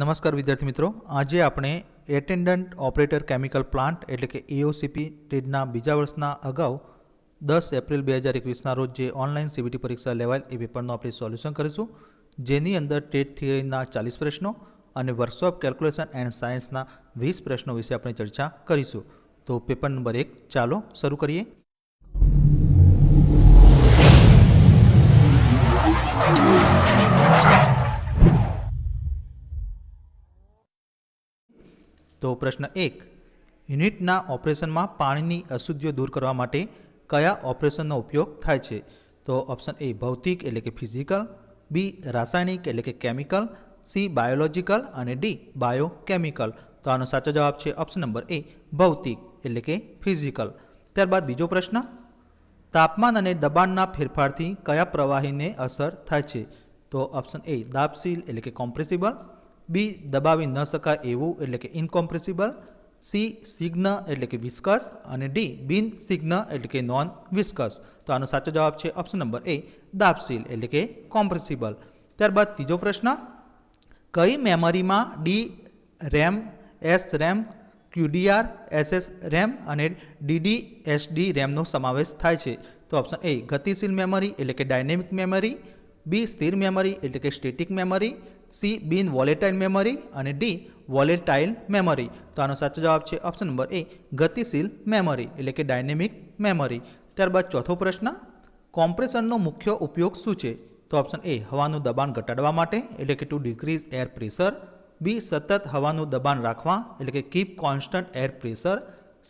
નમસ્કાર વિદ્યાર્થી મિત્રો. આજે આપણે એટેન્ડન્ટ ઓપરેટર કેમિકલ પ્લાન્ટ એટલે કે એઓસીપી ટેડના બીજા વર્ષના અગાઉ દસ એપ્રિલ બે હજાર એકવીસના રોજ જે ઓનલાઈન સીબીટી પરીક્ષા લેવાયેલ એ પેપરનું આપણે સોલ્યુશન કરીશું. જેની અંદર ટેટ થિયરીના ચાલીસ પ્રશ્નો અને વર્કશોપ કેલ્ક્યુલેશન એન્ડ સાયન્સના વીસ પ્રશ્નો વિશે આપણે ચર્ચા કરીશું. તો પેપર નંબર એક, ચાલો શરૂ કરીએ. તો પ્રશ્ન એક, યુનિટના ઓપરેશનમાં પાણીની અશુદ્ધિઓ દૂર કરવા માટે કયા ઓપરેશનનો ઉપયોગ થાય છે? તો ઓપ્શન એ ભૌતિક એટલે કે ફિઝિકલ, બી રાસાયણિક એટલે કે કેમિકલ, સી બાયોલોજિકલ અને ડી બાયોકેમિકલ. તો આનો સાચો જવાબ છે ઓપ્શન નંબર એ ભૌતિક એટલે કે ફિઝિકલ. ત્યારબાદ બીજો પ્રશ્ન, તાપમાન અને દબાણના ફેરફારથી કયા પ્રવાહીને અસર થાય છે? તો ઓપ્શન એ દાબશીલ એટલે કે કોમ્પ્રેસિબલ બી દબાવી ન શકાય એવું એટલે કે ઇનકોમ્પ્રેસિબલ સી સિગ્ન એટલે કે વિસ્કસ અને ડી બિન સિગ્ન એટલે કે નોન વિસ્કસ તો આનો સાચો જવાબ છે ઓપ્શન નંબર એ દાબશીલ એટલે કે કોમ્પ્રેસિબલ ત્યારબાદ ત્રીજો પ્રશ્ન, કઈ મેમરીમાં D RAM S RAM QDR SS RAM અને ડીડી એસડી રેમનો સમાવેશ થાય છે? તો ઓપ્શન એ ગતિશીલ મેમરી એટલે કે ડાયનેમિક મેમરી બી સ્થિર મેમરી એટલે કે સ્ટેટિક મેમરી સી બિન વોલેટાઇલ મેમરી અને ડી વોલેટાઇલ મેમરી તો આનો સાચો જવાબ છે ઓપ્શન નંબર એ ગતિશીલ મેમરી એટલે કે ડાયનેમિક મેમરી ત્યારબાદ ચોથો પ્રશ્ન કોમ્પ્રેશનનો મુખ્ય ઉપયોગ શું છે? તો ઓપ્શન એ હવાનું દબાણ ઘટાડવા માટે, એટલે કે to decrease air pressure B સતત હવાનું દબાણ રાખવા, એટલે કે keep constant air pressure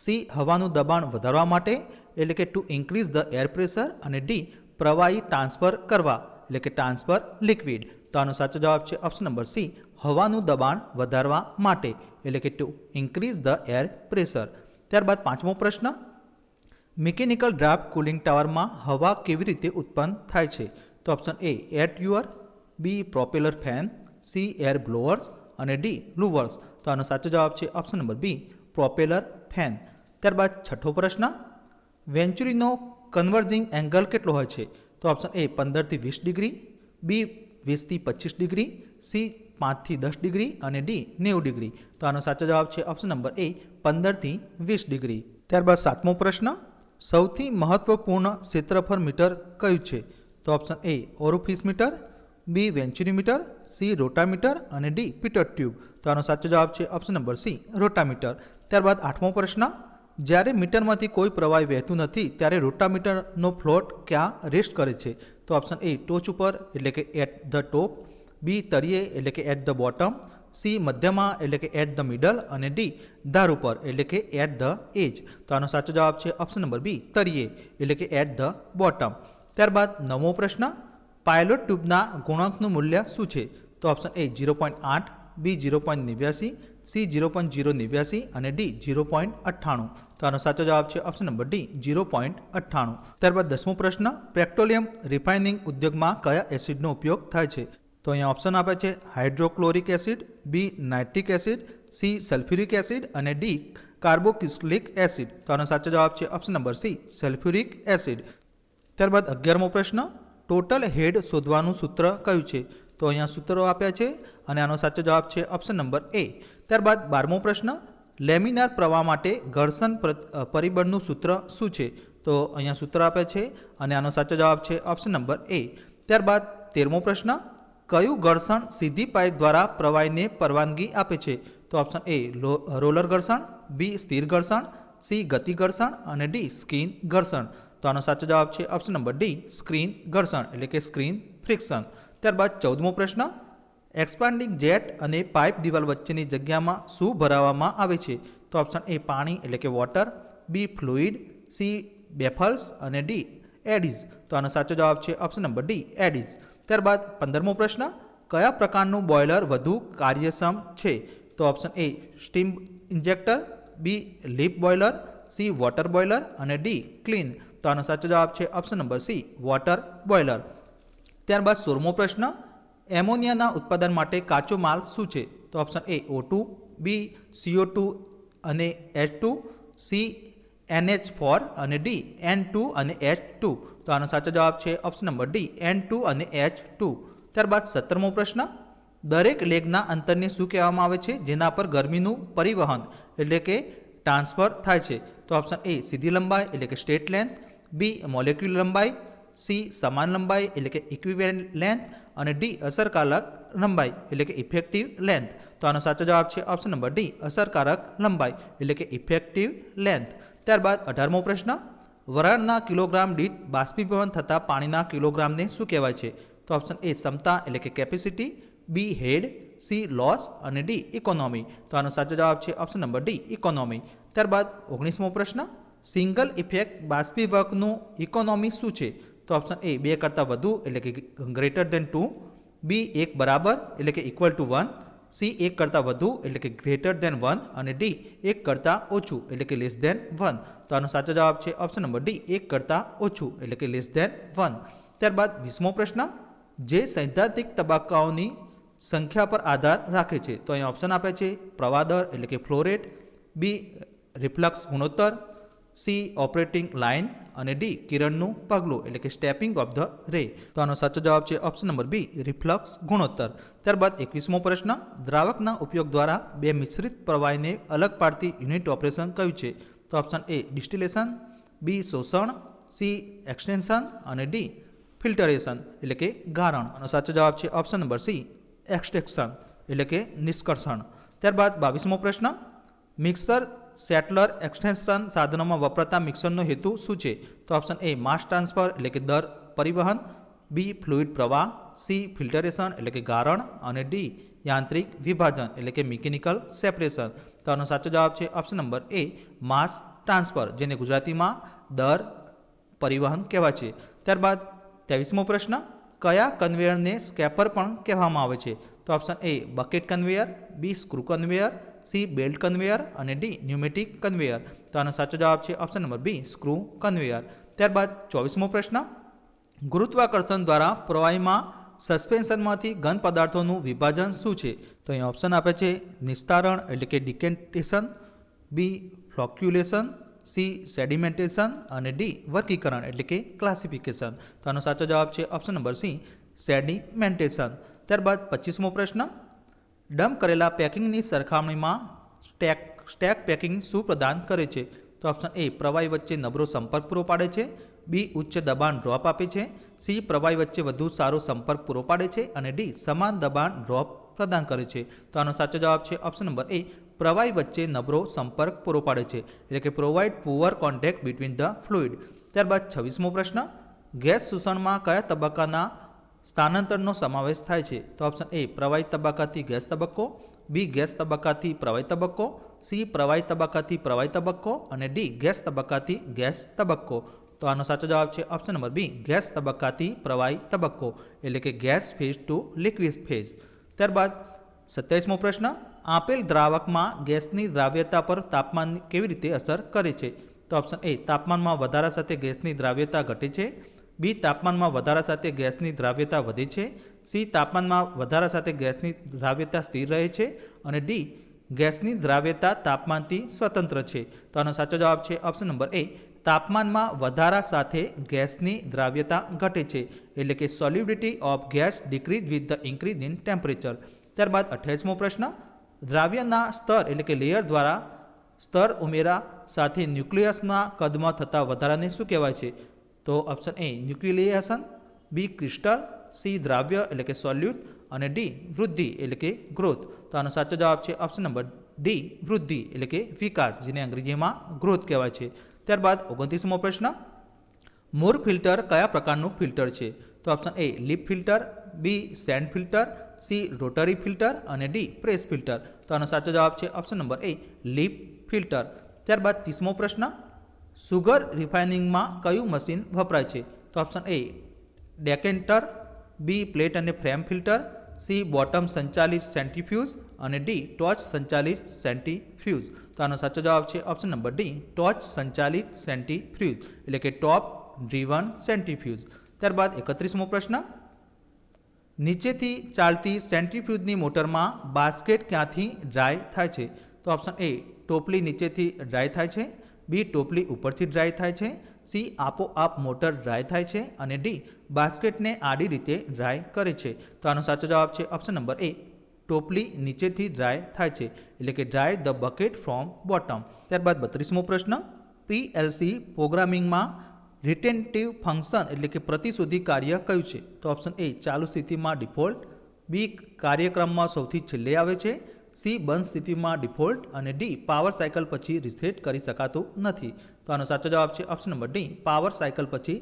C હવાનું દબાણ વધારવા માટે, એટલે કે to increase the air pressure અને ડી પ્રવાહી ટ્રાન્સફર કરવા, એટલે કે ટ્રાન્સફર લિક્વિડ તો આનો સાચો જવાબ છે ઓપ્શન નંબર સી હવાનું દબાણ વધારવા માટે, એટલે કે to increase the air pressure ત્યારબાદ પાંચમો પ્રશ્ન મિકેનિકલ ડ્રાફ્ટ કુલિંગ ટાવરમાં હવા કેવી રીતે ઉત્પન્ન થાય છે? તો option A air tuyere B propeller fan C air blowers અને ડી લુવર્સ તો આનો સાચો જવાબ છે option number B propeller fan ત્યારબાદ છઠ્ઠો પ્રશ્ન વેન્ચુરીનો કન્વર્જિંગ એંગલ કેટલો હોય છે? તો ઓપ્શન એ પંદરથી વીસ ડિગ્રી બી વીસથી પચીસ ડિગ્રી, સી પાંચથી દસ ડિગ્રી અને ડી નેવું ડિગ્રી. તો આનો સાચો જવાબ છે ઓપ્શન નંબર એ પંદરથી વીસ ડિગ્રી. ત્યારબાદ સાતમો પ્રશ્ન, સૌથી મહત્વપૂર્ણ ક્ષેત્રફળ મીટર કયું છે? તો option A orifice meter, B venturi meter, C rotameter અને ડી પીટર ટ્યુબ. તો આનો સાચો જવાબ છે ઓપ્શન નંબર સી રોટામીટર. ત્યારબાદ આઠમો પ્રશ્ન જ્યારે મીટરમાંથી કોઈ પ્રવાહી વહેતું નથી, ત્યારે રોટામીટરનો ફ્લોટ ક્યાં રેસ્ટ કરે છે? તો ઓપ્શન એ, ટોચ ઉપર, એટલે કે એટ ધ ટોપ. બી, તળિયે, એટલે કે એટ ધ બોટમ. સી, મધ્યમાં, એટલે કે એટ ધ મિડલ. અને ડી, ધાર ઉપર, એટલે કે એટ ધ એજ. તો આનો સાચો જવાબ છે ઓપ્શન નંબર બી, તળિયે, એટલે કે એટ ધ બોટમ. ત્યારબાદ નવમો પ્રશ્ન, પાયલોટ ટ્યુબના ગુણાંકનું મૂલ્ય શું છે? તો ઓપ્શન એ જીરો પોઈન્ટ આઠ, બી જીરો પોઈન્ટ નેવ્યાસી, સી જીરો પોઈન્ટ જીરો નેવ્યાસી અને ડી જીરો પોઈન્ટ અઠ્ઠાણું. તો આનો સાચો જવાબ છે option number D zero point અઠ્ઠાણું. ત્યારબાદ દસમો પ્રશ્ન, પેટ્રોલિયમ રિફાઇનિંગ ઉદ્યોગમાં કયા એસિડનો ઉપયોગ થાય છે? તો અહીંયા ઓપ્શન આપે છે hydrochloric acid B nitric acid C sulphuric acid અને ડી કાર્બોક્સિલિક એસિડ તો આનો સાચો જવાબ છે option number C sulphuric acid ત્યારબાદ અગિયારમો પ્રશ્ન ટોટલ હેડ શોધવાનું સૂત્ર કયું છે? તો અહીંયા સૂત્રો આપ્યા છે અને આનો સાચો જવાબ છે ઓપ્શન નંબર એ ત્યારબાદ બારમો પ્રશ્ન લેમિનાર પ્રવાહ માટે ઘર્ષણ પરિબળનું સૂત્ર શું છે? તો અહીંયા સૂત્ર આપે છે અને આનો સાચો જવાબ છે ઓપ્શન નંબર એ ત્યારબાદ તેરમો પ્રશ્ન, કયું ઘર્ષણ સીધી પાઇપ દ્વારા પ્રવાહીને પરવાનગી આપે છે? તો ઓપ્શન એ રોલર ઘર્ષણ બી સ્થિર ઘર્ષણ સી ગતિ ઘર્ષણ અને ડી સ્કીન ઘર્ષણ. તો આનો સાચો જવાબ છે ઓપ્શન નંબર ડી સ્ક્રીન ઘર્ષણ, એટલે કે સ્ક્રીન ફ્રિક્શન. ત્યારબાદ ચૌદમો પ્રશ્ન એક્સપાન્ડિંગ જેટ અને પાઇપ દિવાલ વચ્ચેની જગ્યામાં શું ભરાવવામાં આવે છે. તો ઓપ્શન એ પાણી, એટલે કે water, B fluid, C baffles અને ડી એડિઝ. તો આનો સાચો જવાબ છે ઓપ્શન નંબર ડી, એડિઝ. ત્યારબાદ પંદરમો પ્રશ્ન, કયા પ્રકારનું બોઇલર વધુ કાર્યક્ષમ છે? તો option A steam injector, B leaf boiler, C water boiler અને ડી ક્લીન. તો આનો સાચો જવાબ છે option number C, water boiler. ત્યારબાદ સોળમો પ્રશ્ન એમોનિયાના ઉત્પાદન માટે કાચો માલ શું છે? તો option A O two B CO two અને H two C NH four અને ડી એન ટુ અને એચ ટુ તો આનો સાચો જવાબ છે option number D N two અને એચ ટુ ત્યારબાદ સત્તરમો પ્રશ્ન. દરેક લેગના અંતરને શું કહેવામાં આવે છે? જેના પર ગરમીનું પરિવહન, એટલે કે ટ્રાન્સફર થાય છે. તો ઓપ્શન એ સીધી લંબાઈ, એટલે કે સ્ટેટ લેન્થ. બી મોલેક્યુલ લંબાઈ. સી સમાન લંબાઈ એટલે કે ઇક્વિવેલન્ટ લેન્થ અને ડી અસરકારક લંબાઈ એટલે કે ઇફેક્ટિવ લેન્થ તો આનો સાચો જવાબ છે ઓપ્શન નંબર ડી, અસરકારક લંબાઈ એટલે કે ઇફેક્ટિવ લેન્થ ત્યારબાદ અઢારમો પ્રશ્ન, વરાળના કિલોગ્રામ દીઠ બાષ્પીભવન થતાં પાણીના કિલોગ્રામને શું કહેવાય છે? તો ઓપ્શન એ ક્ષમતા એટલે કે capacity B head C loss અને ડી ઇકોનોમી તો આનો સાચો જવાબ છે ઓપ્શન નંબર ડી ઇકોનોમી ત્યારબાદ ઓગણીસમો પ્રશ્ન સિંગલ ઇફેક્ટ બાષ્પીભવકનું ઇકોનોમી શું છે? તો ઓપ્શન એ બે કરતાં વધુ, એટલે કે ગ્રેટર દેન ટુ બી એક બરાબર, એટલે કે ઇક્વલ ટુ વન સી એક કરતાં વધુ, એટલે કે ગ્રેટર દેન વન અને ડી એક કરતાં ઓછું, એટલે કે લેસ દેન વન તો આનો સાચો જવાબ છે ઓપ્શન નંબર ડી એક કરતાં ઓછું, એટલે કે લેસ દેન વન ત્યારબાદ વીસમો પ્રશ્ન, જે સૈદ્ધાંતિક તબક્કાઓની સંખ્યા પર આધાર રાખે છે, તો અહીં ઓપ્શન આપે છે પ્રવાદર, એટલે કે ફ્લોરેટ બી રિફ્લક્સ ગુણોત્તર. સી ઓપરેટિંગ લાઇન અને ડી, કિરણનું પગલું, એટલે કે સ્ટેપિંગ ઓફ ધ રે તો આનો સાચો જવાબ છે ઓપ્શન નંબર બી રિફ્લક્સ ગુણોત્તર. ત્યારબાદ એકવીસમો પ્રશ્ન, દ્રાવકના ઉપયોગ દ્વારા બે મિશ્રિત પ્રવાહીને અલગ પાડતી યુનિટ ઓપરેશન કયું છે? તો ઓપ્શન એ ડિસ્ટિલેશન બી શોષણ સી એક્સટેન્શન અને ડી ફિલ્ટરેશન એટલે કે ગારણ. આનો સાચો જવાબ છે ઓપ્શન નંબર સી એક્સટેક્શન એટલે કે નિષ્કર્ષણ. ત્યારબાદ બાવીસમો પ્રશ્ન મિક્સર સેટલર એક્સટેન્શન સાધનોમાં વપરાતા મિક્સરનો હેતુ શું છે? તો ઓપ્શન એ માસ ટ્રાન્સફર એટલે કે દર પરિવહન, બી ફ્લુઇડ પ્રવાહ, સી ફિલ્ટરેશન એટલે કે ગારણ, અને ડી યાંત્રિક વિભાજન એટલે કે મિકેનિકલ સેપરેશન. તો આનો સાચો જવાબ છે option number A mass transfer, જેને ગુજરાતીમાં દર પરિવહન કહેવાય છે. ત્યારબાદ ત્રેવીસમો પ્રશ્ન, કયા કન્વેયરને સ્કેપર પણ કહેવામાં આવે છે? તો option A bucket conveyor, B screw conveyor C belt conveyor અને ડી ન્યુમેટિક કન્વેયર. તો આનો સાચો જવાબ છે option number B, screw conveyor. ત્યારબાદ ચોવીસમો પ્રશ્ન. ગુરુત્વાકર્ષણ દ્વારા પ્રવાહીમાં સસ્પેન્શનમાંથી ઘન પદાર્થોનું વિભાજન શું છે? તો અહીં ઓપ્શન આપે છે નિસ્તારણ, એટલે કે ડિકેન્ટેશન, બી ફ્લોક્યુલેશન, સી સેડિમેન્ટેશન અને ડી વર્ગીકરણ, એટલે કે ક્લાસિફિકેશન. તો આનો સાચો જવાબ છે ઓપ્શન નંબર સી, સેડિમેન્ટેશન. ત્યારબાદ પચીસમો પ્રશ્ન. ડમ્પ કરેલા પેકિંગની સરખામણીમાં સ્ટેક સ્ટેક પેકિંગ શું પ્રદાન કરે છે. તો ઓપ્શન એ, પ્રવાહી વચ્ચે નબળો સંપર્ક પૂરો પાડે છે. બી, ઉચ્ચ દબાણ ડ્રોપ આપે છે. સી, પ્રવાહી વચ્ચે વધુ સારો સંપર્ક પૂરો પાડે છે. અને ડી, સમાન દબાણ ડ્રોપ પ્રદાન કરે છે. તો આનો સાચો જવાબ છે ઓપ્શન નંબર એ, પ્રવાહી વચ્ચે નબળો સંપર્ક પૂરો પાડે છે. એટલે કે provide poor contact between the fluid ત્યારબાદ છવ્વીસમો પ્રશ્ન, ગેસ શોષણમાં કયા તબક્કાના સ્થાનાંતરનો સમાવેશ થાય છે. તો ઓપ્શન એ પ્રવાહી તબક્કાથી ગેસ તબક્કો બી ગેસ તબક્કાથી પ્રવાહી તબક્કો સી પ્રવાહી તબક્કાથી પ્રવાહી તબક્કો અને ડી ગેસ તબક્કાથી ગેસ તબક્કો. તો આનો સાચો જવાબ છે ઓપ્શન નંબર બી ગેસ તબક્કાથી પ્રવાહી તબક્કો, એટલે કે gas phase to liquid phase. ત્યારબાદ સત્યાવીસમો પ્રશ્ન, આપેલ દ્રાવકમાં ગેસની દ્રાવ્યતા પર તાપમાન કેવી રીતે અસર કરે છે? તો ઓપ્શન એ તાપમાનમાં વધારા સાથે ગેસની દ્રાવ્યતા ઘટે છે. બી તાપમાનમાં વધારા સાથે ગેસની દ્રાવ્યતા વધે છે. સી તાપમાનમાં વધારા સાથે ગેસની દ્રાવ્યતા સ્થિર રહે છે અને ડી ગેસની દ્રાવ્યતા તાપમાનથી સ્વતંત્ર છે. તો આનો સાચો જવાબ છે ઓપ્શન નંબર એ તાપમાનમાં વધારા સાથે ગેસની દ્રાવ્યતા ઘટે છે. એટલે કે solubility of gas decrease with the increase in temperature. ત્યારબાદ અઠ્યાવીસમો પ્રશ્ન, દ્રાવ્યના સ્તર એટલે કે લેયર દ્વારા સ્તર ઉમેરા સાથે ન્યુક્લિયસના કદમાં થતા વધારાને શું કહેવાય છે? તો option A nucleation B crystal C દ્રાવ્ય એટલે કે સોલ્યુટ અને ડી વૃદ્ધિ એટલે કે ગ્રોથ તો આનો સાચો જવાબ છે ઓપ્શન નંબર ડી વૃદ્ધિ એટલે કે વિકાસ, જેને અંગ્રેજીમાં ગ્રોથ કહેવાય છે. ત્યારબાદ ઓગણત્રીસમો પ્રશ્ન, મૂર ફિલ્ટર કયા પ્રકારનું ફિલ્ટર છે? તો option A leaf filter B sand filter C rotary filter અને ડી પ્રેસ ફિલ્ટર. તો આનો સાચો જવાબ છે option number A leaf filter. ત્યારબાદ ત્રીસમો પ્રશ્ન સુગર રિફાઇનિંગમાં કયું મશીન વપરાય છે? તો option A, decanter, B, plate અને ફ્રેમ ફિલ્ટર, સી, બોટમ સંચાલિત સેન્ટ્રીફ્યુઝ અને ડી, ટોચ સંચાલિત સેન્ટ્રીફ્યુઝ. તો આનો સાચો જવાબ છે ઓપ્શન નંબર ડી, ટોચ સંચાલિત સેન્ટ્રીફ્યુઝ, એટલે કે ટોપ ડ્રીવન સેન્ટ્રીફ્યુઝ. ત્યારબાદ એકત્રીસમો પ્રશ્ન, નીચેથી ચાલતી સેન્ટ્રીફ્યુઝની મોટરમાં બાસ્કેટ ક્યાંથી ડ્રાય થાય છે? તો ઓપ્શન એ, ટોપલી નીચેથી ડ્રાય થાય છે બી ટોપલી ઉપરથી ડ્રાય થાય છે, સી આપોઆપ મોટર ડ્રાય થાય છે અને ડી બાસ્કેટને આડી રીતે ડ્રાય કરે છે. તો આનો સાચો જવાબ છે ઓપ્શન નંબર એ, ટોપલી નીચેથી ડ્રાય થાય છે, એટલે કે dry the bucket from bottom. ત્યારબાદ બત્રીસમો પ્રશ્ન પીએલસી પ્રોગ્રામિંગમાં રિટેન્ટિવ ફંક્શન એટલે કે પ્રતિશોધી કાર્ય કયું છે? તો ઓપ્શન એ, ચાલુ સ્થિતિમાં ડિફોલ્ટ, બી કાર્યક્રમમાં સૌથી છેલ્લે આવે છે સી બંધ સ્થિતિમાં ડિફોલ્ટ અને ડી પાવર સાયકલ પછી રિસેટ કરી શકાતું નથી. તો આનો સાચો જવાબ છે option number D, power cycle પછી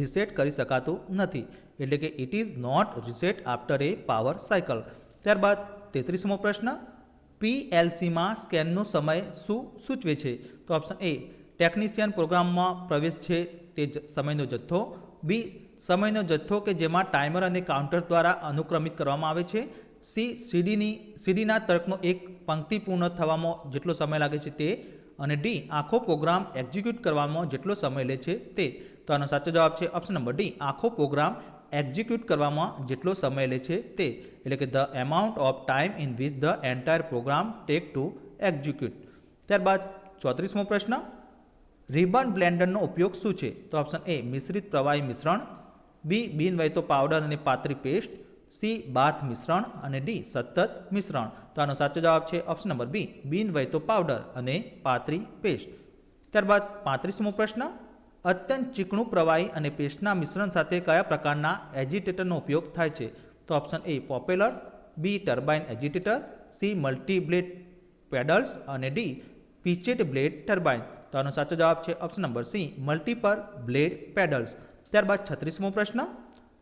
રિસેટ કરી શકાતું નથી. એટલે કે it is not reset after a power cycle ત્યારબાદ તેત્રીસમો પ્રશ્ન પીએલસીમાં સ્કેનનો સમય શું સૂચવે છે? તો ઓપ્શન એ ટેકનિશિયન પ્રોગ્રામમાં પ્રવેશ છે તે સમયનો જથ્થો. બી, સમયનો જથ્થો કે જેમાં ટાઈમર અને કાઉન્ટર દ્વારા અનુક્રમિત કરવામાં આવે છે. સી સીડીની, સીડીના તર્કનો એક પંક્તિ પૂર્ણ થવામાં જેટલો સમય લાગે છે તે અને ડી આખો પ્રોગ્રામ એક્ઝિક્યુટ કરવામાં જેટલો સમય લે છે તે. તો આનો સાચો જવાબ છે ઓપ્શન નંબર ડી આખો પ્રોગ્રામ એક્ઝિક્યુટ કરવામાં જેટલો સમય લે છે તે. એટલે કે the amount of time in which the entire program take to execute. ત્યારબાદ ચોત્રીસમો પ્રશ્ન, રિબન બ્લેન્ડરનો ઉપયોગ શું છે? તો ઓપ્શન એ, મિશ્રિત પ્રવાહી મિશ્રણ, બી બિન વહેતો પાવડર અને પાતળી પેસ્ટ સી બાથ મિશ્રણ અને ડી સતત મિશ્રણ. તો આનો સાચો જવાબ છે ઓપ્શન નંબર બી વહેતો પાવડર અને પાતરી પેસ્ટ. ત્યારબાદ પાંત્રીસમો પ્રશ્ન, અત્યંત ચીકણું પ્રવાહી અને પેસ્ટના મિશ્રણ સાથે કયા પ્રકારના એજિટેટરનો ઉપયોગ થાય છે? તો option A propellers B turbine agitator, C multiblade paddles અને ડી પિચેટ બ્લેડ ટર્બાઇન. તો આનો સાચો જવાબ છે option number C, multiple blade paddles. ત્યારબાદ છત્રીસમો પ્રશ્ન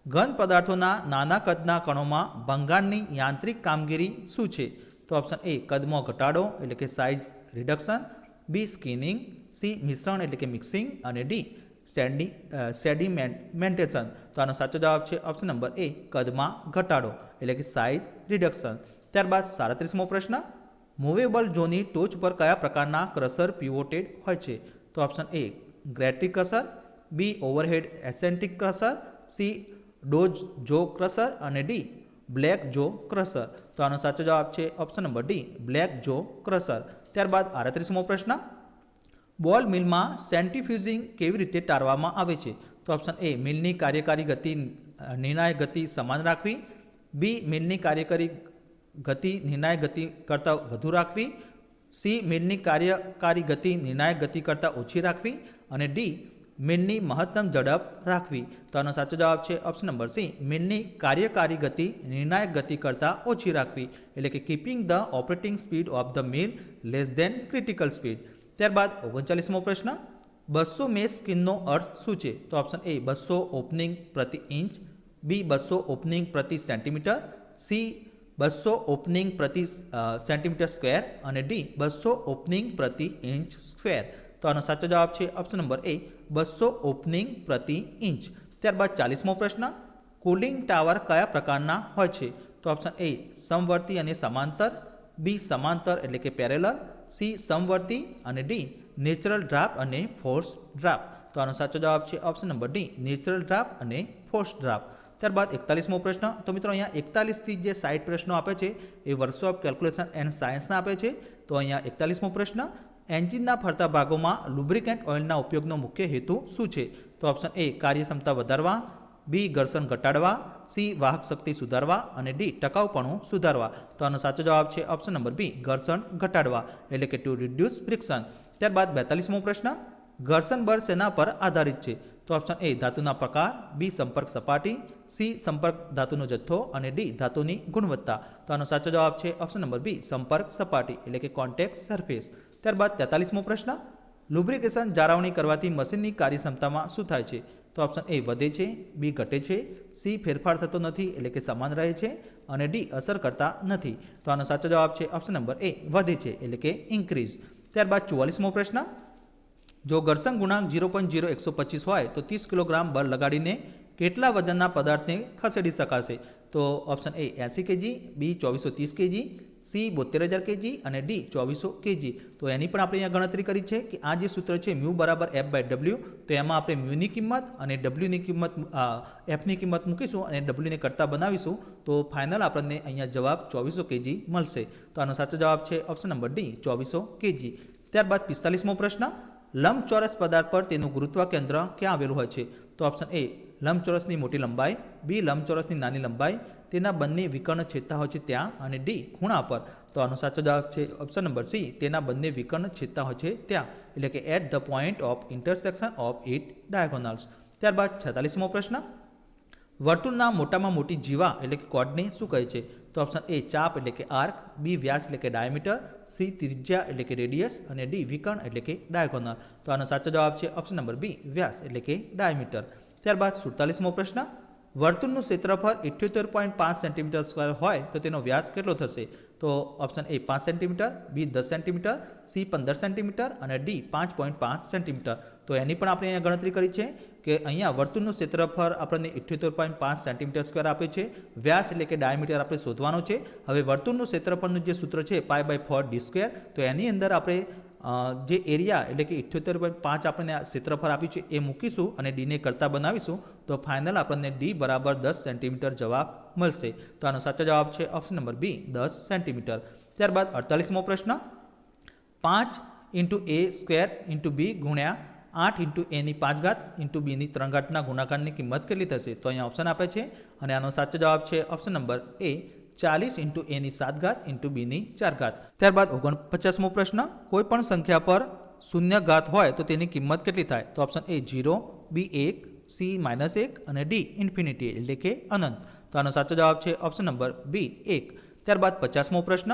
ઘન પદાર્થોના નાના કદના કણોમાં ભંગાણની યાંત્રિક કામગીરી શું છે? તો ઓપ્શન એ કદમાં ઘટાડો, એટલે કે size reduction B screening C મિશ્રણ, એટલે કે મિક્સિંગ અને ડી સેડી સેડિમેન્ટેશન તો આનો સાચો જવાબ છે ઓપ્શન નંબર એ કદમાં ઘટાડો, એટલે કે સાઇઝ રિડક્શન ત્યારબાદ સાડત્રીસમો પ્રશ્ન મૂવેબલ ઝોનની ટોચ પર કયા પ્રકારના ક્રસર પિવોટેડ હોય છે? તો option A gyratory crusher B overhead eccentric crusher C Dodge jaw crusher અને ડી, બ્લેક જો ક્રસર. તો આનો સાચો જવાબ છે ઓપ્શન નંબર ડી, બ્લેક જો ક્રસર. ત્યારબાદ આડત્રીસમો પ્રશ્ન. બોલ મિલમાં સેન્ટિફ્યુઝિંગ કેવી રીતે ટાળવામાં આવે છે? તો ઓપ્શન એ, મિલની કાર્યકારી ગતિ, નિર્ણાયક ગતિ સમાન રાખવી. બી, મિલની કાર્યકારી ગતિ, નિર્ણાયક ગતિ કરતાં વધુ રાખવી. સી, મિલની કાર્યકારી ગતિ, નિર્ણાયક ગતિ કરતાં ઓછી રાખવી. અને ડી મિલની મહત્તમ ઝડપ રાખવી. તો આનો સાચો જવાબ છે ઓપ્શન નંબર સી મીનની કાર્યકારી ગતિ, નિર્ણાયક ગતિ કરતાં ઓછી રાખવી. એટલે કે keeping the operating speed of the mill less than critical speed ત્યારબાદ ઓગણચાલીસમો પ્રશ્ન. બસો મે સ્કીનનો અર્થ શું છે? તો ઓપ્શન એ બસો ઓપનિંગ પ્રતિ ઇંચ. બી બસો ઓપનિંગ પ્રતિ સેન્ટીમીટર સી બસો ઓપનિંગ પ્રતિ સેન્ટીમીટર સ્ક્વેર અને ડી બસો ઓપનિંગ પ્રતિ ઇંચ સ્ક્વેર તો આનો સાચો જવાબ છે ઓપ્શન નંબર એ બસો ઓપનિંગ પ્રતિ ઇંચ. ત્યારબાદ ચાલીસમો પ્રશ્ન, કુલિંગ ટાવર કયા પ્રકારના હોય છે? તો ઓપ્શન એ, સમવર્તી અને સમાંતર, બી, સમાંતર એટલે કે પેરેલર સી, સમવર્તી અને ડી, નેચરલ ડ્રાફ્ટ અને ફોર્સ ડ્રાફ્ટ. તો આનો સાચો જવાબ છે option number D, natural draft અને ફોર્સ ડ્રાફ્ટ. ત્યારબાદ એકતાલીસમો પ્રશ્ન, તો મિત્રો અહીંયા એકતાલીસથી જે સાઈડ પ્રશ્નો આપે છે, એ વર્ષો ઓફ કેલ્ક્યુલેશન એન્ડ સાયન્સના આપે છે. તો અહીંયા એકતાલીસમો પ્રશ્ન એન્જિનના ફરતા ભાગોમાં લુબ્રિકેન્ટ ઓઇલના ઉપયોગનો મુખ્ય હેતુ શું છે? તો ઓપ્શન એ, કાર્યક્ષમતા વધારવા, બી, ઘર્ષણ ઘટાડવા, સી, વાહક શક્તિ સુધારવા અને ડી, ટકાઉપણું સુધારવા. તો આનો સાચો જવાબ છે ઓપ્શન નંબર બી, ઘર્ષણ ઘટાડવા, એટલે કે ટુ રિડ્યુસ ફ્રિક્શન ત્યારબાદ બેતાલીસમો પ્રશ્ન, ઘર્ષણ બળ સેના પર આધારિત છે? તો ઓપ્શન એ, ધાતુના પ્રકાર, બી, સંપર્ક સપાટી, સી, સંપર્ક ધાતુનો જથ્થો અને ડી, ધાતુની ગુણવત્તા. તો આનો સાચો જવાબ છે ઓપ્શન નંબર બી, સંપર્ક સપાટી, એટલે કે કોન્ટેક્ટ સરફેસ ત્યારબાદ તેતાલીસમો પ્રશ્ન. લુબ્રિકેશન જાળવણી કરવાથી મશીનની કાર્યક્ષમતામાં શું થાય છે? તો ઓપ્શન એ વધે છે બી ઘટે છે સી ફેરફાર થતો નથી એટલે કે સમાન રહે છે અને ડી અસર કરતા નથી. તો આનો સાચો જવાબ છે ઓપ્શન નંબર એ વધે છે એટલે કે ઇન્ક્રીઝ ત્યારબાદ ચુવાલીસમો પ્રશ્ન. જો ઘર્ષણ ગુણાંક ઝીરો પોઈન્ટ ઝીરો એકસો પચીસ હોય તો ત્રીસ કિલોગ્રામ બળ લગાડીને કેટલા વજનના પદાર્થને ખસેડી શકાશે? તો ઓપ્શન એ એંસી કેજી બી ચોવીસો ત્રીસ કેજી સી બોતેર હજાર કેજી અને ડી ચોવીસો કેજી. તો એની પણ આપણે અહીંયા ગણતરી કરી છે કે આ જે સૂત્ર છે મ્યુ બરાબર એફ બાય ડબલ્યુ તો એમાં આપણે મ્યુની કિંમત અને ડબલ્યુની કિંમત એફની કિંમત મૂકીશું અને ડબલ્યુને કરતાં બનાવીશું. તો ફાઇનલ આપણને અહીંયા જવાબ ચોવીસો કેજી મળશે. તો આનો સાચો જવાબ છે ઓપ્શન નંબર ડી ચોવીસો કેજી. ત્યારબાદ પિસ્તાલીસમો પ્રશ્ન, લંબચોરસ પદાર્થ પર તેનું ગુરુત્વ કેન્દ્ર ક્યાં આવેલું હોય છે? તો ઓપ્શન એ લંબચોરસની મોટી લંબાઈ, બી લંબચોરસની નાની લંબાઈ, તેના બંને વિકર્ણ છેદતા હોય છે ત્યાં અને ડી ખૂણા પર. તો આનો સાચો જવાબ છે ઓપ્શન નંબર સી, તેના બંને વિકર્ણ છેદતા હોય છે ત્યાં, એટલે કે at the point of intersection of it diagonals ત્યારબાદ છેતાલીસમો પ્રશ્ન. વર્તુળના મોટામાં મોટી જીવા એટલે કે કોડને શું કહે છે? તો ઓપ્શન એ ચાપ એટલે કે આર્ક બી વ્યાસ એટલે કે ડાયામીટર સી ત્રિજ્યા એટલે કે રેડિયસ અને ડી વિકર્ણ એટલે કે ડાયગોનલ તો આનો સાચો જવાબ છે ઓપ્શન નંબર બી વ્યાસ એટલે કે ડાયામીટર ત્યારબાદ સુડતાલીસમો પ્રશ્ન, વર્તુળનું ક્ષેત્રફળ ઇઠ્યોતેર પોઈન્ટ પાંચ સેન્ટીમીટર સ્ક્વેર હોય તો તેનો વ્યાસ કેટલો થશે? તો ઓપ્શન એ પાંચ સેન્ટીમીટર બી દસ સેન્ટીમીટર સી પંદર સેન્ટીમીટર અને ડી પાંચ પોઈન્ટ પાંચ સેન્ટીમીટર તો એની પણ આપણે અહીંયા ગણતરી કરી છે કે અહીંયા વર્તુળનું ક્ષેત્રફળ આપણને ઇઠ્યોતેર પોઈન્ટ પાંચ સેન્ટીમીટર સ્ક્વેર આપે છે. વ્યાસ એટલે કે ડાયામીટર આપણે શોધવાનો છે. હવે વર્તુળનું ક્ષેત્રફળનું જે સૂત્ર છે pi by four D square તો એની અંદર આપણે જે એરિયા એટલે કે ઇઠ્યોતેર પોઈન્ટ પાંચ આપણને ક્ષેત્રફળ આપ્યું છે, એ મૂકીશું અને ડીને કરતાં બનાવીશું, તો ફાઇનલ આપણને ડી બરાબર દસ સેન્ટીમીટર જવાબ મળશે. તો આનો સાચો જવાબ છે ઓપ્શન નંબર બી દસ સેન્ટીમીટર. ત્યારબાદ અડતાલીસમો પ્રશ્ન. પાંચ into A square into B ગુણ્યા આઠ ઇન્ટુ એની પાંચ ઘાત ઇન્ટુ બીની ત્રણ ઘાતના ગુણાકારની કિંમત કેટલી થશે? તો અહીંયા ઓપ્શન આપે છે અને આનો સાચો જવાબ છે ઓપ્શન નંબર એ ચાલીસ ઇન્ટુ એની સાત ઘાત ઇન્ટુ બીની ચાર ઘાત. ત્યારબાદ ઓગણપચાસમો પ્રશ્ન, કોઈ પણ સંખ્યા પર શૂન્ય ઘાત હોય તો તેની કિંમત કેટલી થાય? તો ઓપ્શન એ જીરો બી એક સી માઇનસ એક અને ડી ઇન્ફિનિટી એટલે કે અનંત. તો આનો સાચો જવાબ છે ઓપ્શન નંબર બી એક. ત્યારબાદ પચાસમો પ્રશ્ન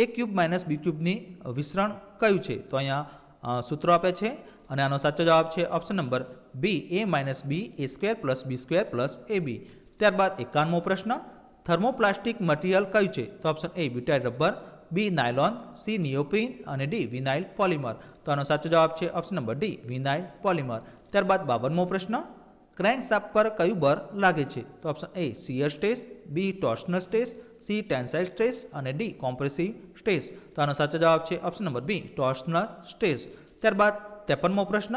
એ ક્યુબ માઇનસ બી ક્યુબની વિસ્તરણ કયું છે? તો અહીંયા સૂત્રો આપે છે અને આનો સાચો જવાબ છે option number B A minus B A square plus B square plus A B ત્યારબાદ એકાવનમો પ્રશ્ન થર્મોપ્લાસ્ટિક મટીરિયલ કયું છે? તો option A butyl rubber B nylon C neoprene અને ડી વિનાઇલ પોલિમર તો આનો સાચો જવાબ છે option number D vinyl polymer ત્યારબાદ બાવનમો પ્રશ્ન ક્રેન્ક શાફ્ટ પર કયું બર લાગે છે? તો option A shear stress B torsional stress C tensile stress અને ડી કોમ્પ્રેસિવ સ્ટ્રેસ તો આનો સાચો જવાબ છે option number B torsional stress ત્યારબાદ ત્રેપનમો પ્રશ્ન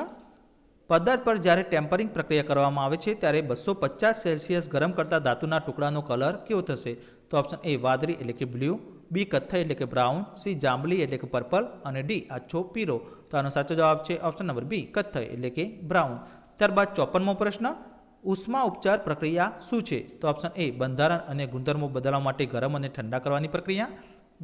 પદાર્થ પર જ્યારે ટેમ્પરિંગ પ્રક્રિયા કરવામાં આવે છે, ત્યારે બસો પચાસ સેલ્સિયસ ગરમ કરતા ધાતુના ટુકડાનો કલર કેવો થશે? તો ઓપ્શન એ વાદળી એટલે કે બ્લુ બી કથ્થઈ એટલે કે બ્રાઉન સી જાંબલી એટલે કે પર્પલ અને ડી આછો પીરો તો આનો સાચો જવાબ છે ઓપ્શન નંબર બી કથ્થઈ એટલે કે બ્રાઉન ત્યારબાદ ચોપનમો પ્રશ્ન, ઉષ્મા ઉપચાર પ્રક્રિયા શું છે? તો ઓપ્શન એ બંધારણ અને ગુણધર્મો બદલવા માટે ગરમ અને ઠંડા કરવાની પ્રક્રિયા.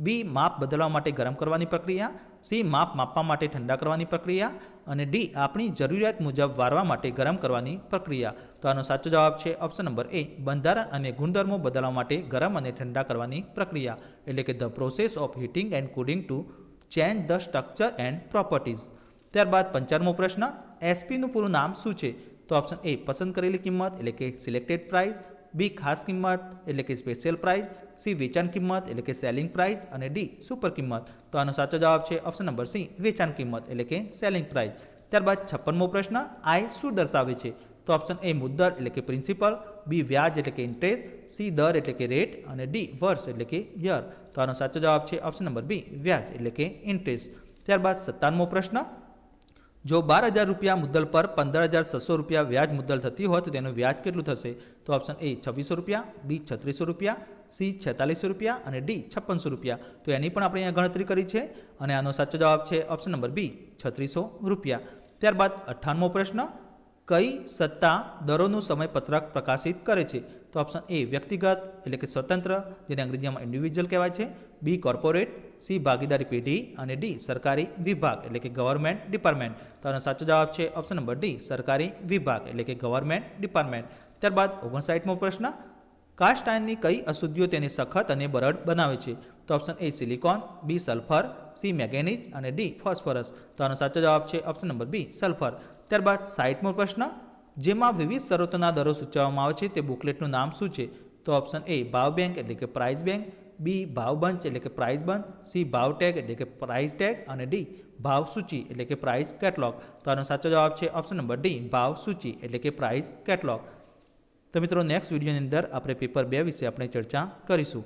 બી માપ બદલવા માટે ગરમ કરવાની પ્રક્રિયા, સી માપ માપવા માટે ઠંડા કરવાની પ્રક્રિયા, અને ડી આપણી જરૂરિયાત મુજબ વારવા માટે ગરમ કરવાની પ્રક્રિયા. તો આનો સાચો જવાબ છે ઓપ્શન નંબર એ, બંધારણ અને ગુણધર્મો બદલવા માટે ગરમ અને ઠંડા કરવાની પ્રક્રિયા, એટલે કે the process of heating and cooling to change the structure and properties. ત્યારબાદ પંચારમો પ્રશ્ન એસપીનું પૂરું નામ શું છે? તો ઓપ્શન એ, પસંદ કરેલી કિંમત, એટલે કે સિલેક્ટેડ પ્રાઇસ બી ખાસ કિંમત, એટલે કે સ્પેશિયલ પ્રાઇસ સી વેચાણ કિંમત એટલે કે સેલિંગ પ્રાઇસ અને ડી સુપર કિંમત. તો આનો સાચો જવાબ છે ઓપ્શન નંબર સી વેચાણ કિંમત એટલે કે સેલિંગ પ્રાઇસ ત્યારબાદ છપ્પનમો પ્રશ્ન આય શું દર્શાવે છે? તો ઓપ્શન એ મુદ્દર એટલે કે પ્રિન્સિપલ બી વ્યાજ એટલે કે ઇન્ટરેસ્ટ સી દર એટલે કે રેટ અને ડી વર્ષ એટલે કે યર તો આનો સાચો જવાબ છે ઓપ્શન નંબર બી વ્યાજ એટલે કે ઇન્ટરેસ્ટ ત્યારબાદ સત્તાવનમો પ્રશ્ન, જો બાર હજાર રૂપિયા મુદ્દલ પર પંદર હજાર છસો રૂપિયા વ્યાજ મુદ્દલ થતી હોય તો તેનું વ્યાજ કેટલું થશે? તો ઓપ્શન એ છવ્વીસો રૂપિયા બી છત્રીસો રૂપિયા સી છેતાલીસો રૂપિયા અને ડી છપ્પનસો રૂપિયા. તો એની પણ આપણે અહીંયા ગણતરી કરી છે અને આનો સાચો જવાબ છે ઓપ્શન નંબર બી, છત્રીસો રૂપિયા. ત્યારબાદ અઠ્ઠાણમો પ્રશ્ન, કઈ સત્તા દરોનું સમયપત્રક પ્રકાશિત કરે છે? તો ઓપ્શન એ વ્યક્તિગત એટલે કે સ્વતંત્ર, જેને અંગ્રેજીમાં ઇન્ડિવિજ્યુઅલ કહેવાય છે. બી કોર્પોરેટ, સી ભાગીદારી પેઢી અને ડી સરકારી વિભાગ એટલે કે ગવર્મેન્ટ ડિપાર્ટમેન્ટ તો આનો સાચો જવાબ છે ઓપ્શન નંબર ડી, સરકારી વિભાગ એટલે કે ગવર્મેન્ટ ડિપાર્ટમેન્ટ ત્યારબાદ ઓગણસાઠમો પ્રશ્ન કાસ્ટ આયનની કઈ અશુદ્ધિઓ તેને સખત અને બરડ બનાવે છે? તો option A silicon B sulphur C manganese અને ડી ફોસ્ફરસ તો આનો સાચો જવાબ છે ઓપ્શન નંબર બી સલ્ફર ત્યારબાદ સાઇટમો પ્રશ્ન. જેમાં વિવિધ શરતોના દરો સૂચવવામાં આવે છે, તે બુકલેટનું નામ શું છે? તો ઓપ્શન એ ભાવ બેંક એટલે કે પ્રાઇઝ બેંક. બી ભાવ બંચ એટલે કે પ્રાઇસ બંચ સી ભાવ ટેગ એટલે કે પ્રાઇસ ટેગ અને ડી ભાવ સૂચિ એટલે કે પ્રાઇસ કેટલોગ તો આનો સાચો જવાબ છે ઓપ્શન નંબર ડી ભાવ સૂચિ એટલે કે પ્રાઇસ કેટલોગ તો મિત્રો નેક્સ્ટ વિડીયોની અંદર આપણે પેપર બે વિશે આપણે ચર્ચા કરીશું.